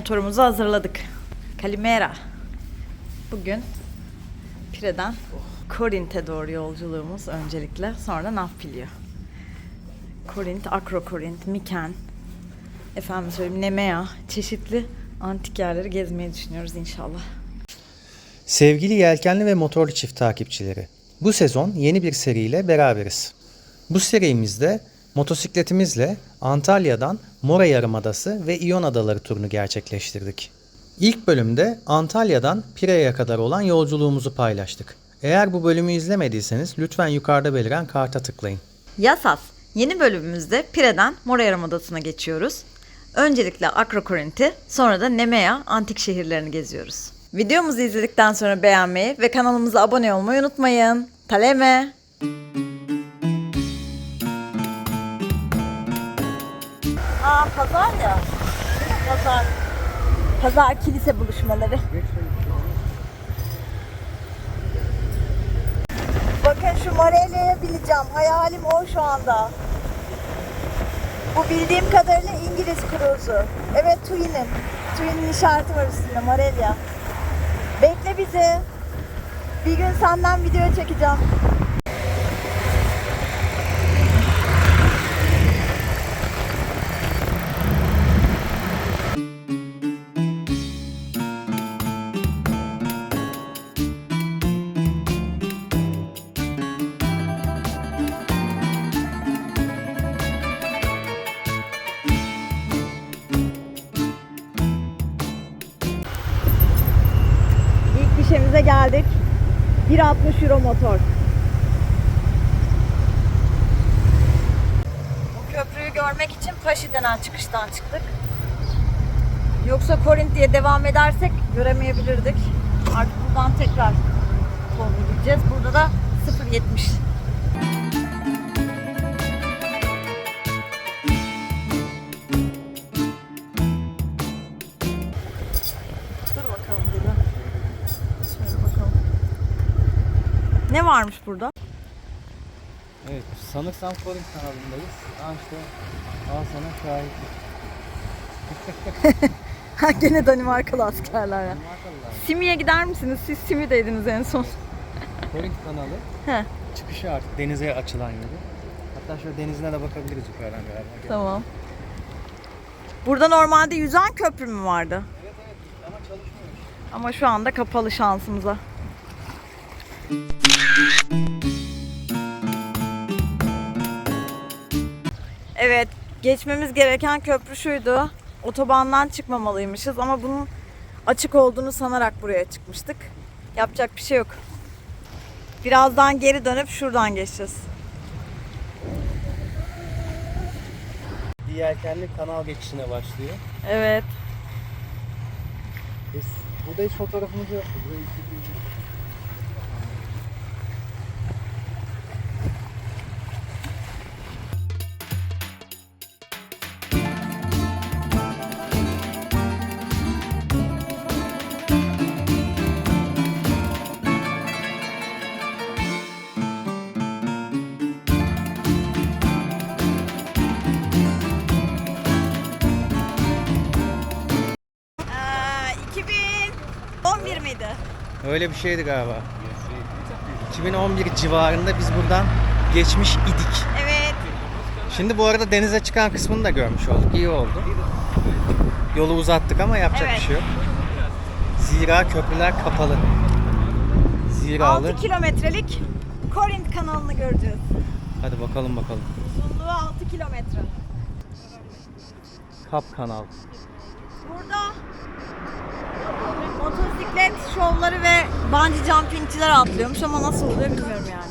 motorumuzu hazırladık. Kalimera. Bugün Pire'den Korint'e doğru yolculuğumuz öncelikle. Sonra da Nafilyo. Korint, Akro Korint, Miken, efendim söyleyeyim Nemea, çeşitli antik yerleri gezmeyi düşünüyoruz inşallah. Sevgili yelkenli ve motorlu çift takipçileri, bu sezon yeni bir seriyle beraberiz. Bu serimizde motosikletimizle Antalya'dan Mora Yarımadası ve İyon Adaları turunu gerçekleştirdik. İlk bölümde Antalya'dan Pire'ye kadar olan yolculuğumuzu paylaştık. Eğer bu bölümü izlemediyseniz lütfen yukarıda beliren karta tıklayın. Yasas. Yeni bölümümüzde Pire'den Mora Yarımadası'na geçiyoruz. Öncelikle Akrokorint'i, sonra da Nemea antik şehirlerini geziyoruz. Videomuzu izledikten sonra beğenmeyi ve kanalımıza abone olmayı unutmayın. Taleme! Aa pazar ya. Pazar. Pazar kilise buluşmaları. Bakın şu Morellia'ya bineceğim. Hayalim o şu anda. Bu bildiğim kadarıyla İngiliz kruzu. Evet Twin'in. Twin'in işareti var üstünde Morellia. Bekle bizi. Bir gün senden video çekeceğim. 1.60 euro motor. Bu köprüyü görmek için Paşi denen çıkıştan çıktık. Yoksa Korint diye devam edersek göremeyebilirdik. Artık buradan tekrar doğru gideceğiz. Burada da 0.70. Ne varmış burada? Evet, sanırsam Korinth kanalındayız. Aa işte, al sana şahitlik. Ha gene Danimarkalı askerler ya. Simi'ye gider misiniz? Siz Simi'deydiniz en son. Korinth kanalı He, çıkışı artık denize açılan yolu. Hatta şöyle denizine de bakabiliriz yukarıdan. Gel. tamam. Burada normalde yüzen köprü mü vardı? Evet evet ama çalışmıyor. Ama şu anda kapalı şansımıza. Evet, geçmemiz gereken köprü şuydu. Otobandan çıkmamalıymışız ama bunun açık olduğunu sanarak buraya çıkmıştık. Yapacak bir şey yok. Birazdan geri dönüp şuradan geçeceğiz. Yelkenli kanal geçişine başlıyor. Evet. Biz, burada hiç fotoğrafımız yok. Ee, Öyle bir şeydi galiba. 2011 civarında biz buradan geçmiş idik. Evet. Şimdi bu arada denize çıkan kısmını da görmüş olduk. İyi oldu. Yolu uzattık ama yapacak Evet. bir şey yok. Zira köprüler kapalı. Ziralı. 6 kilometrelik Korint kanalını göreceğiz. Hadi bakalım bakalım. Uzunluğu 6 kilometre. Kap kanal. Burada motosiklet şovları ve bungee jumpingçiler atlıyormuş ama nasıl oluyor bilmiyorum yani.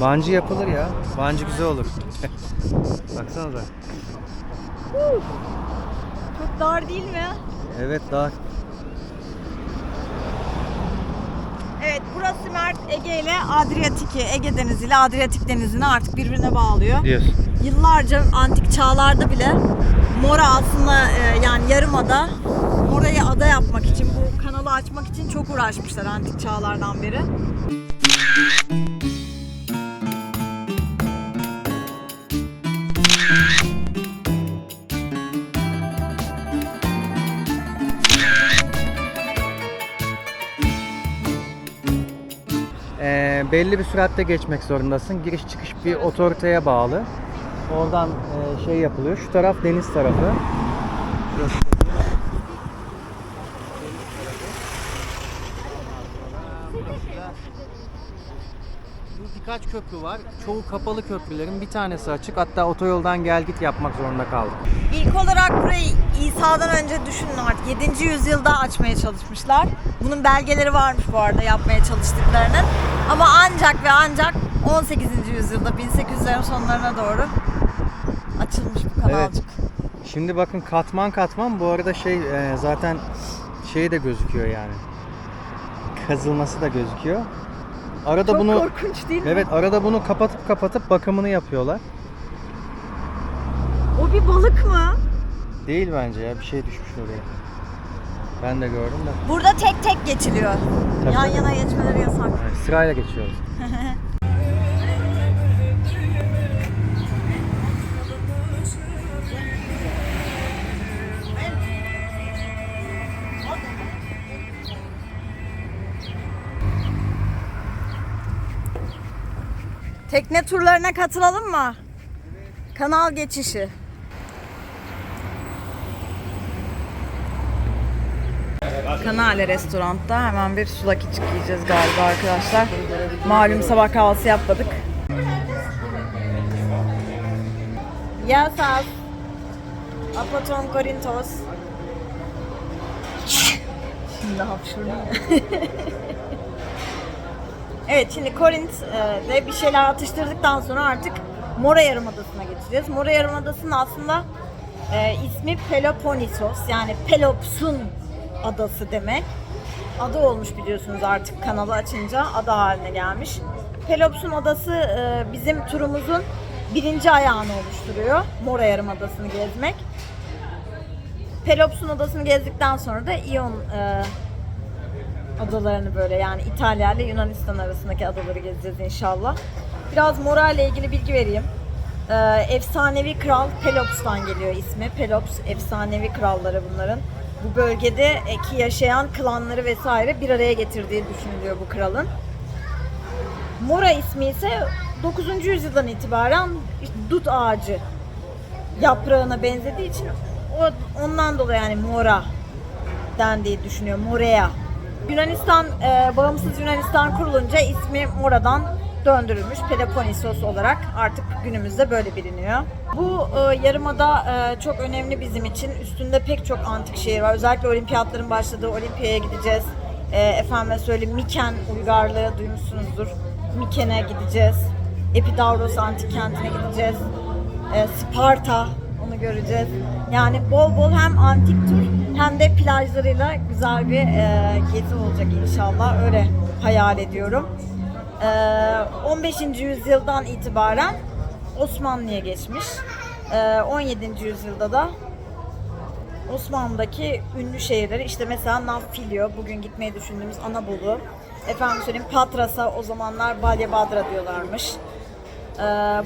Bancı yapılır ya. Bancı güzel olur. Baksanıza. Çok dar değil mi? Evet daha Evet burası Mert Ege ile Adriyatik'i, Ege Denizi ile Adriyatik Denizi'ni artık birbirine bağlıyor. diyorsun. Yıllarca antik çağlarda bile Mora aslında e, yani yarımada Mora'yı ada yapmak için, kanalı açmak için çok uğraşmışlar antik çağlardan beri. Ee, belli bir süratte geçmek zorundasın. Giriş çıkış bir otoriteye bağlı. Oradan e, şey yapılıyor. Şu taraf deniz tarafı. Köprü var. Çoğu kapalı köprülerin bir tanesi açık. Hatta otoyoldan gel git yapmak zorunda kaldık. İlk olarak burayı İsa'dan önce düşünün artık 7. yüzyılda açmaya çalışmışlar. Bunun belgeleri varmış bu arada yapmaya çalıştıklarının. Ama ancak ve ancak 18. yüzyılda 1800'lerin sonlarına doğru açılmış bu kanalcık. Şimdi bakın katman katman bu arada şey e, zaten şey de gözüküyor yani. Kazılması da gözüküyor. Arada Çok bunu korkunç değil mi? Evet arada bunu kapatıp kapatıp bakımını yapıyorlar. O bir balık mı? Değil bence ya bir şey düşmüş oraya. Ben de gördüm de. Burada tek tek geçiliyor. Tabii, Yan tabii. yana geçmeleri yasak. Yani sırayla geçiyoruz. Tekne turlarına katılalım mı? Kanal geçişi. Kanale restoranda hemen bir sulak içki yiyeceğiz galiba arkadaşlar. Malum sabah kahvaltısı yapmadık. Yasas. Apaton Korintos. Şimdi hapşurdum. Evet şimdi Korint'de bir şeyler atıştırdıktan sonra artık Mora Yarımadası'na geçeceğiz. Mora Yarımadası'nın aslında e, ismi Peloponnesos yani Pelops'un adası demek. Adı olmuş biliyorsunuz artık kanalı açınca adı haline gelmiş. Pelops'un adası e, bizim turumuzun birinci ayağını oluşturuyor. Mora Yarımadası'nı gezmek. Pelops'un adasını gezdikten sonra da İon e, adalarını böyle yani İtalya ile Yunanistan arasındaki adaları gezeceğiz inşallah. Biraz moral ile ilgili bilgi vereyim. Ee, efsanevi kral Pelops'tan geliyor ismi. Pelops efsanevi kralları bunların. Bu bölgede ki yaşayan klanları vesaire bir araya getirdiği düşünülüyor bu kralın. Mora ismi ise 9. yüzyıldan itibaren dut ağacı yaprağına benzediği için o, ondan dolayı yani Mora dendiği düşünüyor. Morea. Yunanistan, e, bağımsız Yunanistan kurulunca ismi Mora'dan döndürülmüş Peloponnesos olarak artık günümüzde böyle biliniyor. Bu e, yarımada e, çok önemli bizim için. Üstünde pek çok antik şehir var. Özellikle olimpiyatların başladığı Olimpiyaya gideceğiz. E, efendime söyleyeyim Miken uygarlığı duymuşsunuzdur. Miken'e gideceğiz. Epidavros antik kentine gideceğiz. E, Sparta onu göreceğiz. Yani bol bol hem antik tur hem de plajlarıyla güzel bir e, gezi olacak inşallah. Öyle hayal ediyorum. E, 15. yüzyıldan itibaren Osmanlı'ya geçmiş. E, 17. yüzyılda da Osmanlı'daki ünlü şehirleri işte mesela Nafilyo, bugün gitmeyi düşündüğümüz Anadolu. Efendim söyleyeyim Patras'a o zamanlar Balyabadra diyorlarmış. Ee,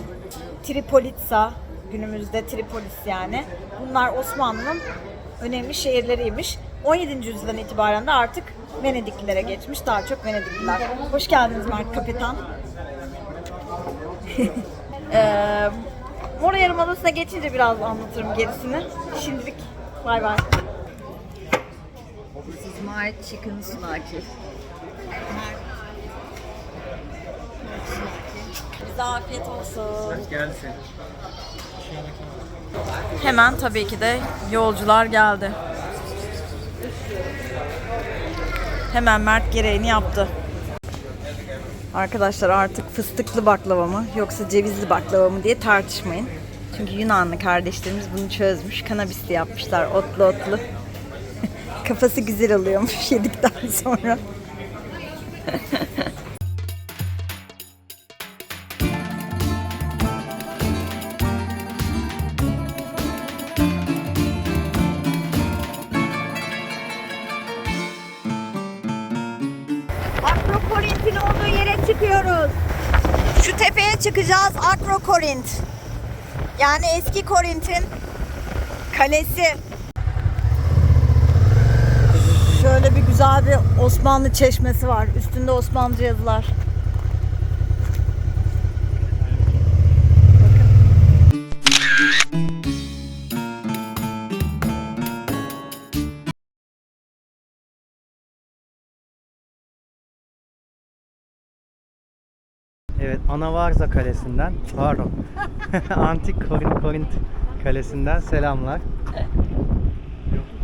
Tripolitsa, günümüzde Tripolis yani. Bunlar Osmanlı'nın önemli şehirleriymiş. 17. yüzyıldan itibaren de artık Venediklilere geçmiş. Daha çok Venedikliler. Hoş geldiniz Mert Kapitan. ee, Mora Yarımadası'na geçince biraz anlatırım gerisini. Şimdilik bay bay. This is my chicken sulaki. Bize afiyet olsun. Gelsin. Hemen tabii ki de yolcular geldi. Hemen Mert gereğini yaptı. Arkadaşlar artık fıstıklı baklava mı yoksa cevizli baklava mı diye tartışmayın. Çünkü Yunanlı kardeşlerimiz bunu çözmüş. Kanabisli yapmışlar otlu otlu. Kafası güzel oluyormuş yedikten sonra. çıkıyoruz. Şu tepeye çıkacağız Akrokorint. Yani eski Korint'in kalesi. Şöyle bir güzel bir Osmanlı çeşmesi var. Üstünde Osmanlıca yazılar. Anavarza Kalesi'nden, pardon, Antik Korint, Korint Kalesi'nden selamlar.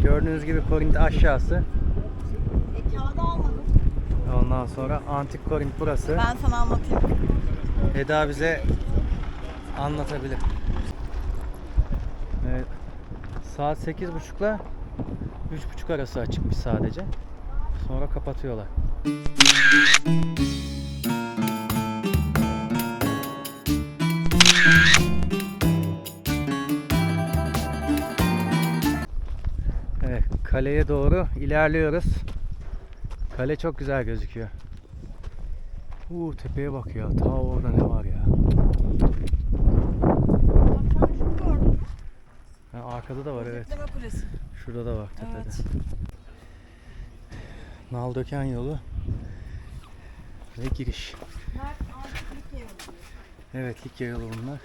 Gördüğünüz gibi Korint aşağısı. E. Ondan sonra Antik Korint burası. Ben sana anlatayım. Eda bize anlatabilir. Evet. Saat 8.30 ile 3.30 arası açıkmış sadece. Sonra kapatıyorlar. Kaleye doğru ilerliyoruz. Kale çok güzel gözüküyor. Uuu tepeye bak ya. Ta orada ne var ya. Ha, arkada da var evet. Şurada da var tepede. Evet. Naldöken yolu ve giriş. Evet Likya yolu bunlar.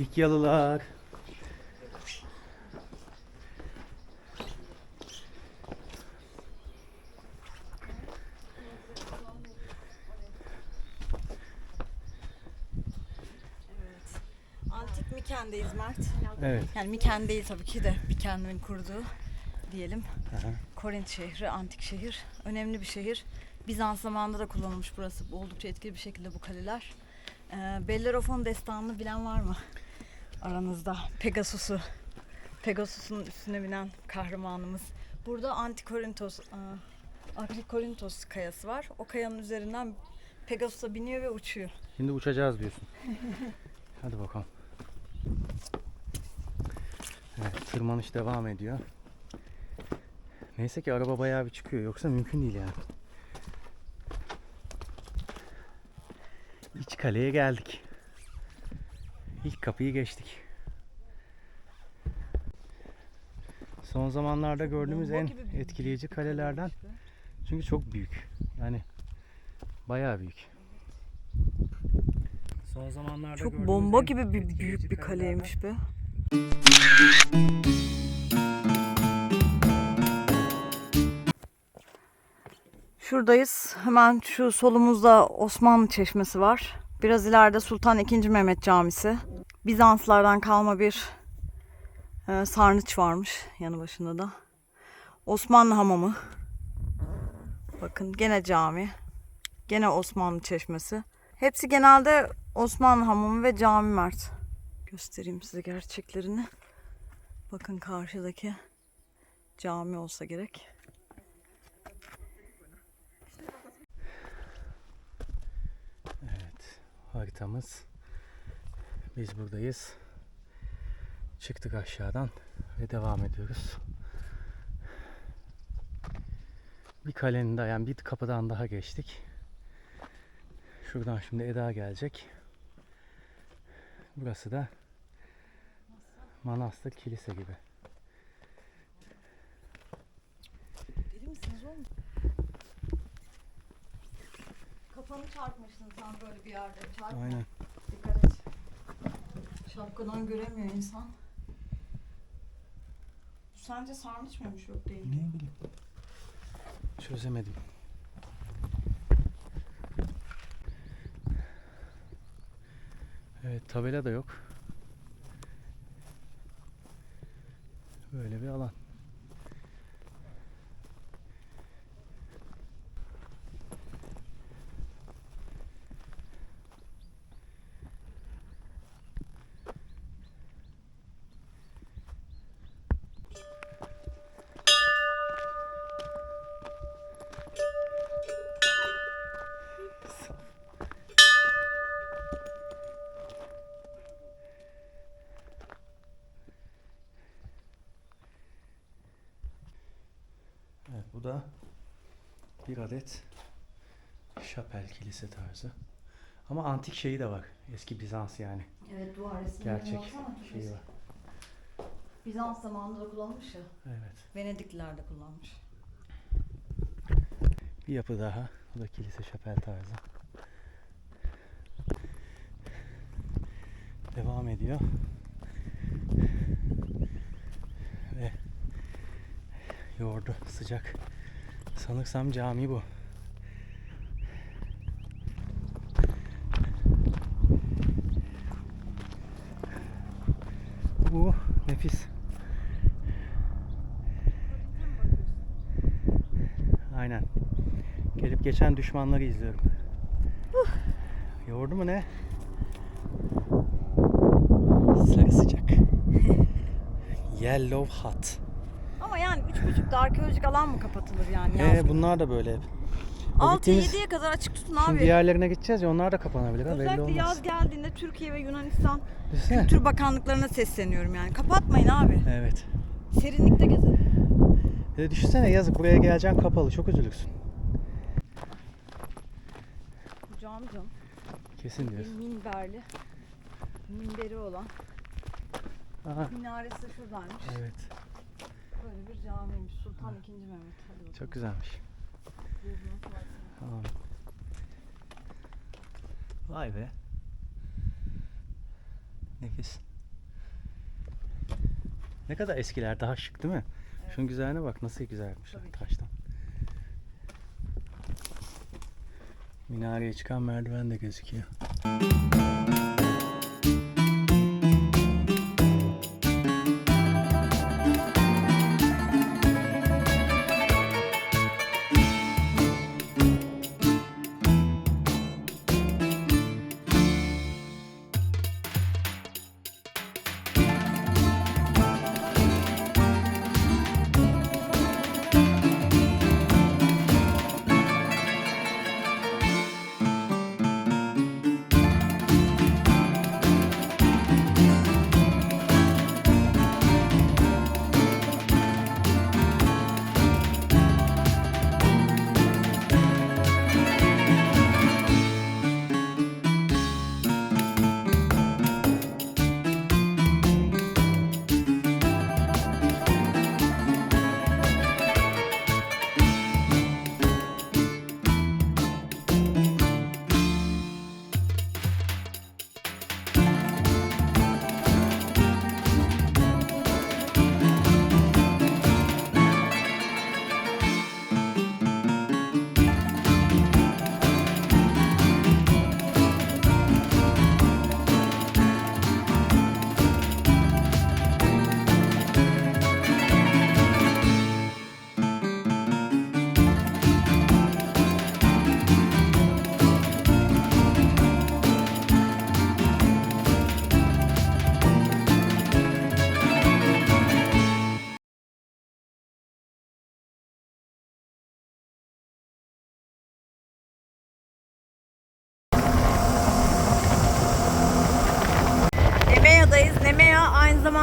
Likyalılar. Evet. Antik Miken'deyiz Mert. Evet. Yani Miken değil tabii ki de Miken'in kurduğu diyelim. Aha. Korint şehri, antik şehir. Önemli bir şehir. Bizans zamanında da kullanılmış burası. Oldukça etkili bir şekilde bu kaleler. Ee, Bellerophon destanını bilen var mı? Aranızda. Pegasus'u. Pegasus'un üstüne binen kahramanımız. Burada Antikorintos, Antikorintos kayası var. O kayanın üzerinden Pegasus'a biniyor ve uçuyor. Şimdi uçacağız diyorsun. Hadi bakalım. Evet, tırmanış devam ediyor. Neyse ki araba bayağı bir çıkıyor. Yoksa mümkün değil yani. İç kaleye geldik. İlk kapıyı geçtik. Son zamanlarda gördüğümüz en etkileyici kalelerden. Çünkü çok büyük. Yani bayağı büyük. Son zamanlarda Çok bomba gibi bir büyük bir kaleymiş be. Şuradayız. Hemen şu solumuzda Osmanlı Çeşmesi var. Biraz ileride Sultan II. Mehmet Camisi. Bizanslardan kalma bir e, sarnıç varmış yanı başında da. Osmanlı Hamamı. Bakın gene cami. Gene Osmanlı Çeşmesi. Hepsi genelde Osmanlı Hamamı ve Cami Mert. Göstereyim size gerçeklerini. Bakın karşıdaki cami olsa gerek. Evet, haritamız. Biz buradayız. Çıktık aşağıdan ve devam ediyoruz. Bir kalenin daha yani bir kapıdan daha geçtik. Şuradan şimdi Eda gelecek. Burası da manastır kilise gibi. Deli misiniz oğlum? Kafanı çarpmışsın sen böyle bir yerde. Çarpma. Aynen. Şapkadan göremiyor insan. Sence sarnıç mıymış yok değil. Ne bileyim. Çözemedim. Evet tabela da yok. Böyle bir alan. Evet bu da bir adet şapel kilise tarzı. Ama antik şeyi de var. Eski Bizans yani. Evet duvar resimlerine Gerçek şeyi var. Bizans zamanında da kullanılmış ya. Evet. Venedikliler de kullanmış. Bir yapı daha. Bu da kilise şapel tarzı. Devam ediyor. Ve yoğurdu sıcak. Sanırsam cami bu. Bu nefis. Aynen. Gelip geçen düşmanları izliyorum. Uh. Yordu mu ne? Sarı sıcak. Yellow hot. Ama yani üç buçukta arkeolojik alan mı kapatılır yani? Ee, günü? bunlar da böyle hep. O 6'ya gittiğimiz- 7'ye kadar açık tutun Şimdi abi. diğerlerine gideceğiz ya onlar da kapanabilir ha belli Özellikle olmaz. yaz geldiğinde Türkiye ve Yunanistan Düşünsene. Kültür Bakanlıklarına sesleniyorum yani. Kapatmayın abi. Evet. Serinlikte gezin. Bir de düşünsene yazık buraya geleceksin kapalı çok üzülürsün. Bu camcam Kesin bir diyorsun. minberli. Minberi olan. Aha. Minaresi şuradaymış. Evet. Böyle bir camiymiş. Sultan II. Mehmet. Hadi. Çok güzelmiş. Tamam. Vay be. Nefis. Ne kadar eskiler daha şık değil mi? Şunun güzelliğine bak nasıl güzel yapmışlar Tabii taştan. Minareye çıkan merdiven de gözüküyor.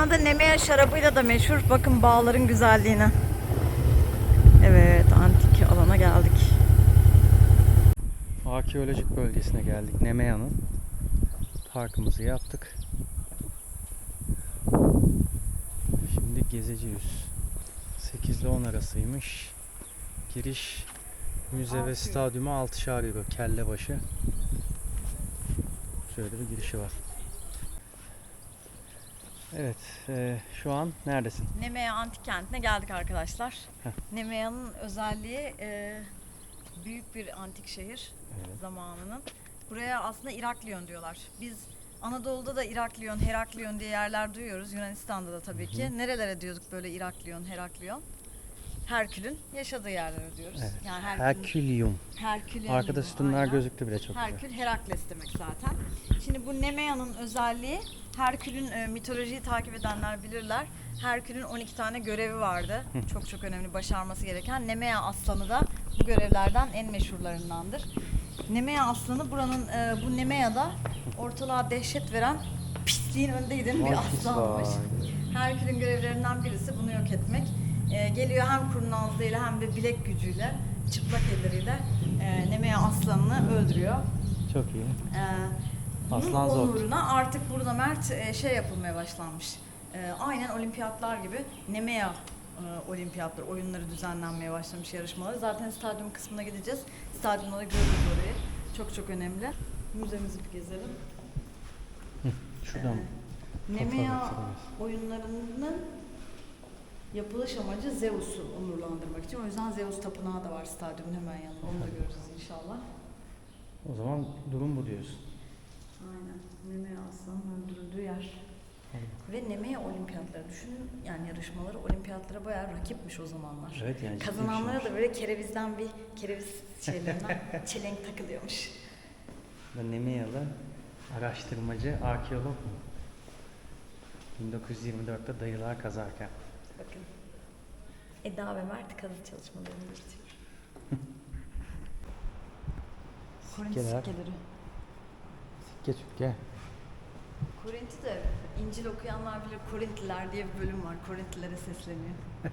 Zamanda Nemea şarabıyla da meşhur. Bakın bağların güzelliğine. Evet, antik alana geldik. Arkeolojik bölgesine geldik. Nemea'nın parkımızı yaptık. Şimdi gezeceğiz. 8 ile 10 arasıymış. Giriş müze ve stadyuma 6'şar euro kelle başı. Şöyle bir girişi var. Evet, e, şu an neredesin? Nemea antik kentine geldik arkadaşlar. Heh. Nemea'nın özelliği e, büyük bir antik şehir Evet. zamanının. Buraya aslında Iraklion diyorlar. Biz Anadolu'da da Iraklion, Heraklion diye yerler duyuyoruz. Yunanistan'da da tabii ki. Nerelere diyorduk böyle Iraklion, Heraklion? Herkül'ün yaşadığı yerlere diyoruz. Evet. Yani Herkülium. Herkül'ün Arkada sütunlar gözüktü bile çok güzel. Herkül Herakles demek zaten. Şimdi bu Nemea'nın özelliği Herkül'ün e, mitolojiyi takip edenler bilirler. Herkül'ün 12 tane görevi vardı. Çok çok önemli başarması gereken. Nemea aslanı da bu görevlerden en meşhurlarındandır. Nemea aslanı buranın e, bu Nemea'da ortalığa dehşet veren pisliğin önde giden bir aslanmış. Herkül'ün görevlerinden birisi bunu yok etmek. E, geliyor hem kurnazlığıyla hem de bilek gücüyle, çıplak elleriyle e, Nemea aslanını öldürüyor. Çok iyi. Ee, bunun Aslan zor. onuruna artık burada Mert e, şey yapılmaya başlanmış. Ee, aynen olimpiyatlar gibi Nemea e, olimpiyatlar, oyunları düzenlenmeye başlamış yarışmaları. Zaten stadyum kısmına gideceğiz. Stadyumda da görürüz orayı. Çok çok önemli. Müzemizi bir gezelim. Şuradan Nemea bakacağız. oyunlarının yapılış amacı Zeus'u onurlandırmak için. O yüzden Zeus tapınağı da var stadyumun hemen yanında. Onu da görürüz inşallah. o zaman durum bu diyorsun. Nemea aslanın öldürüldüğü yer. Ve Nemea olimpiyatları düşünün yani yarışmaları olimpiyatlara bayağı rakipmiş o zamanlar. Evet yani Kazananlara şey da böyle kerevizden bir kereviz şeylerinden çelenk takılıyormuş. Da Nemeyalı araştırmacı, arkeolog mu? 1924'te dayılar kazarken. Bakın. Eda ve Mert kazı çalışmalarını yürütüyor. Sikkeler. sikkeleri. Sikke tükke. Korint'i de İncil okuyanlar bilir Korintliler diye bir bölüm var. Korintlilere sesleniyor.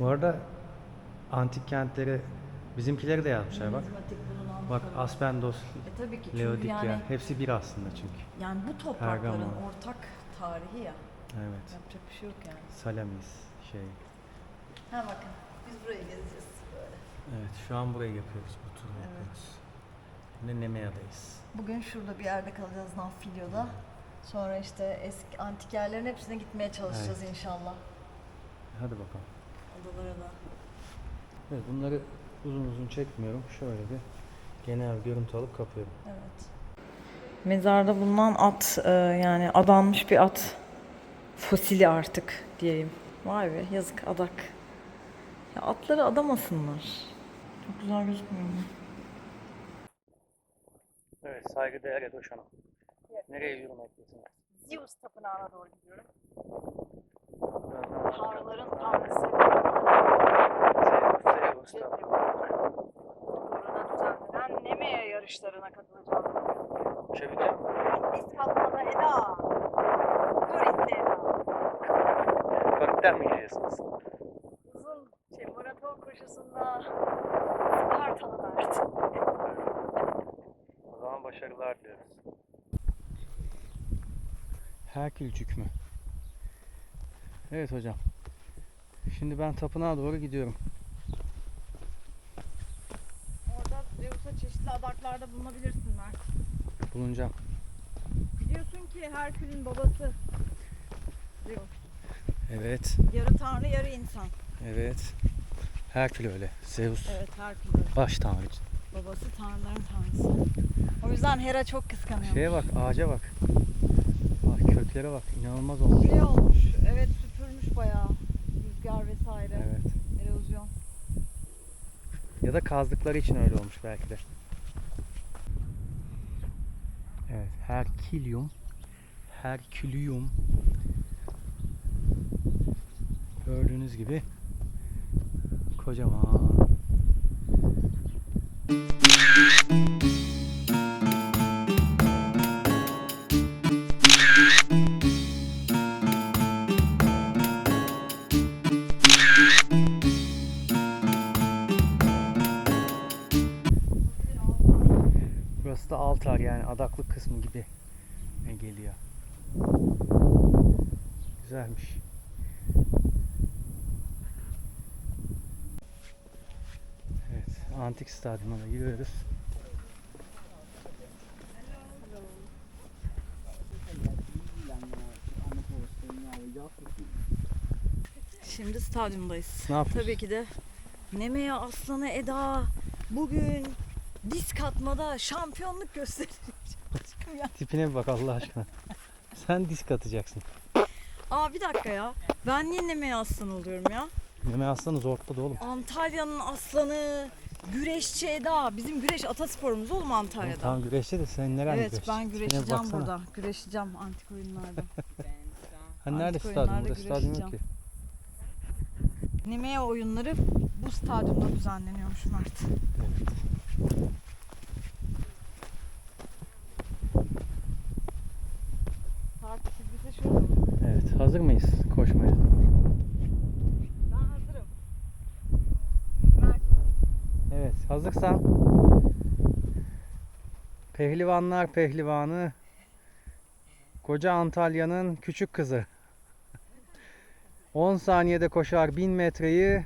Bu arada antik kentleri bizimkileri de yazmışlar bak. Numismatik bulunan Bak falan. Aspendos, E tabii ki çünkü Laodikya yani, hepsi bir aslında çünkü. yani bu toprakların Pergamon. ortak tarihi ya. Evet. Yapacak bir şey yok yani. Salamis şey. Ha bakın biz burayı gezeceğiz böyle. Evet şu an burayı yapıyoruz. Bu turu Evet. yapıyoruz. Şimdi Nemeya'dayız. Bugün şurada bir yerde kalacağız Nafilyo'da. Sonra işte eski antik yerlerin hepsine gitmeye çalışacağız inşallah. Hadi bakalım. Odalara da. Evet bunları uzun uzun çekmiyorum. Şöyle bir genel görüntü alıp kapıyorum. Evet. Mezarda bulunan at e, yani adanmış bir at fosili artık diyeyim. Vay be yazık adak. Ya atları adamasınlar. Çok güzel gözükmüyor mu? Evet saygıdeğer Edoş Hanım. Nereye yürümektesin? Zeus tapınağına doğru gidiyorum. Tanrıların tanrısı. Zeus, Zeus Uğruna düzenlenen Nemea yarışlarına katılacağız. Uçabileceğim. Biz kalkmada Eda. Korintli Eda. Gökten mi geliyorsunuz? Uzun şey, maraton koşusunda Spartalı Mert. O zaman başarılar diliyoruz. Herkülcük mü? Evet hocam. Şimdi ben tapınağa doğru gidiyorum. Orada Zeus'a çeşitli adaklarda bulunabilirsin Mert. Bulunacağım. Biliyorsun ki Herkül'ün babası Zeus. Evet, Yarı tanrı yarı insan. evet. Herkül öyle. Zeus Evet Herkül öyle. baş tanrıcı. Babası tanrıların tanrısı. O yüzden Hera çok kıskanıyor. Şeye bak, ağaca bak. Köklere bak, inanılmaz olmuş. Şey olmuş, evet süpürmüş bayağı. Rüzgar vesaire, Evet. erozyon. Ya da kazdıkları için öyle olmuş belki de. Evet, Herkilium. Herkülium. Gördüğünüz gibi kocaman. Kısmı gibi geliyor. Güzelmiş. Evet, antik stadyumuna giriyoruz. Şimdi stadyumdayız. Ne yapıyorsun? Tabii ki de Nemea Aslanı Eda bugün disk atmada şampiyonluk gösterecek. Ya. Tipine bir bak Allah aşkına. Sen disk atacaksın. Aa bir dakika ya. Ben niye Nemea Aslanı oluyorum ya? Meme aslanı zortladı oğlum. Antalya'nın aslanı, güreşçi Eda. Bizim güreş atasporumuz oğlum Antalya'da. Tamam güreşte de sen nereden evet güreşeceksin? ben güreşeceğim burada. Güreşeceğim antik oyunlarda. Hani nerede stadyum? Burada stadyum yok ki. Nemea oyunları bu stadyumda düzenleniyormuş Mert. Evet. Saat çizgisi şurada mı? Evet, hazır mıyız koşmaya? Ben hazırım. Mert. Evet, hazırsan Pehlivanlar pehlivanı Koca Antalya'nın küçük kızı. 10 saniyede koşar 1000 metreyi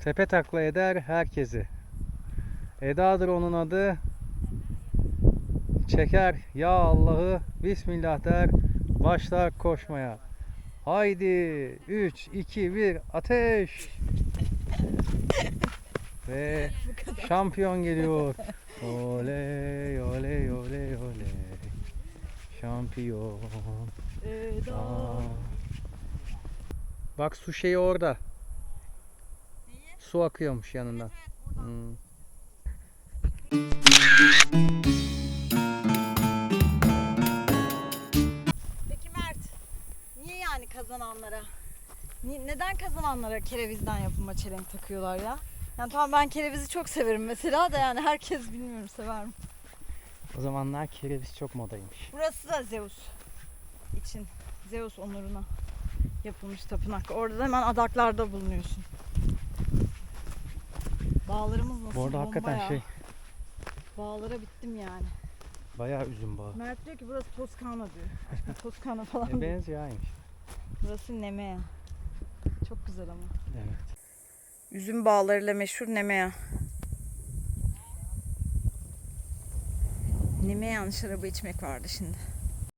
tepe takla eder herkesi. Eda'dır onun adı. Çeker ya Allah'ı Bismillah der Başlar koşmaya. Haydi 3 2 1 ateş Ve şampiyon geliyor. Oley oley oley oley. Şampiyon. Eda. Bak su şeyi orada. Su akıyormuş yanından. Hmm. Peki Mert, niye yani kazananlara? Neden kazananlara kerevizden yapılma çelenk takıyorlar ya? Yani tamam ben kerevizi çok severim mesela da yani herkes bilmiyorum sever mi? O zamanlar kereviz çok modaymış. Burası da Zeus için. Zeus onuruna yapılmış tapınak. Orada da hemen adaklarda bulunuyorsun. Bağlarımız nasıl Bu arada bomba hakikaten ya. şey Bağlara bittim yani. bayağı üzüm bağı. Mert diyor ki burası Toskana diyor. Aşkım Toskana falan E, diyor. benziyor aynı. Burası Nemea. Çok güzel ama. Evet. Üzüm bağlarıyla meşhur Nemea. Nemea'nın şarabı içmek vardı şimdi.